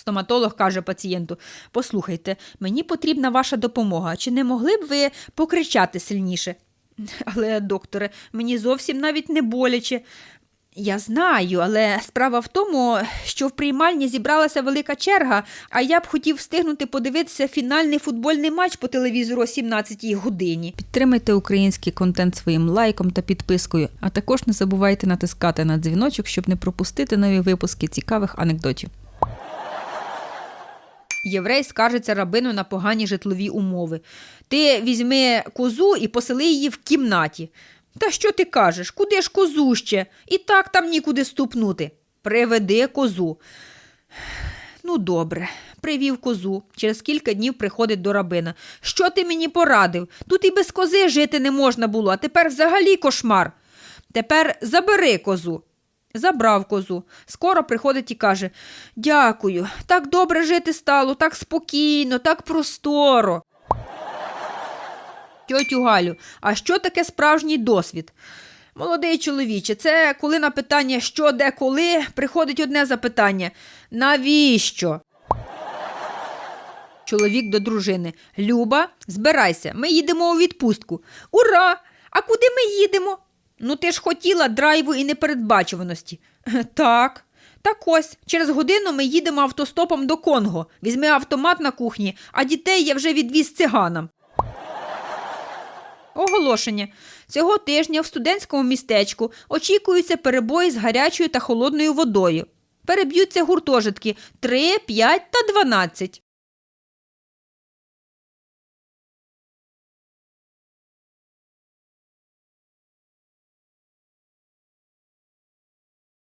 Стоматолог каже пацієнту: Послухайте, мені потрібна ваша допомога. Чи не могли б ви покричати сильніше? Але, докторе, мені зовсім навіть не боляче. Я знаю, але справа в тому, що в приймальні зібралася велика черга, а я б хотів встигнути подивитися фінальний футбольний матч по телевізору о 17-й годині. Підтримайте український контент своїм лайком та підпискою, а також не забувайте натискати на дзвіночок, щоб не пропустити нові випуски цікавих анекдотів. Єврей скаржиться рабину на погані житлові умови. Ти візьми козу і посели її в кімнаті. Та що ти кажеш? Куди ж козу ще? І так там нікуди ступнути. Приведи козу. Ну, добре, привів козу. Через кілька днів приходить до рабина. Що ти мені порадив? Тут і без кози жити не можна було, а тепер взагалі кошмар. Тепер забери козу. Забрав козу. Скоро приходить і каже: Дякую, так добре жити стало, так спокійно, так просторо. Тьотю Галю, а що таке справжній досвід? Молодий чоловіче, це коли на питання що, де, коли, приходить одне запитання: навіщо? Чоловік до дружини. Люба, збирайся, ми їдемо у відпустку. Ура! А куди ми їдемо? Ну, ти ж хотіла драйву і непередбачуваності. Так. Так ось, через годину ми їдемо автостопом до Конго. Візьми автомат на кухні, а дітей я вже відвіз циганам. Оголошення. Цього тижня в студентському містечку очікуються перебої з гарячою та холодною водою. Переб'ються гуртожитки 3, 5 та 12.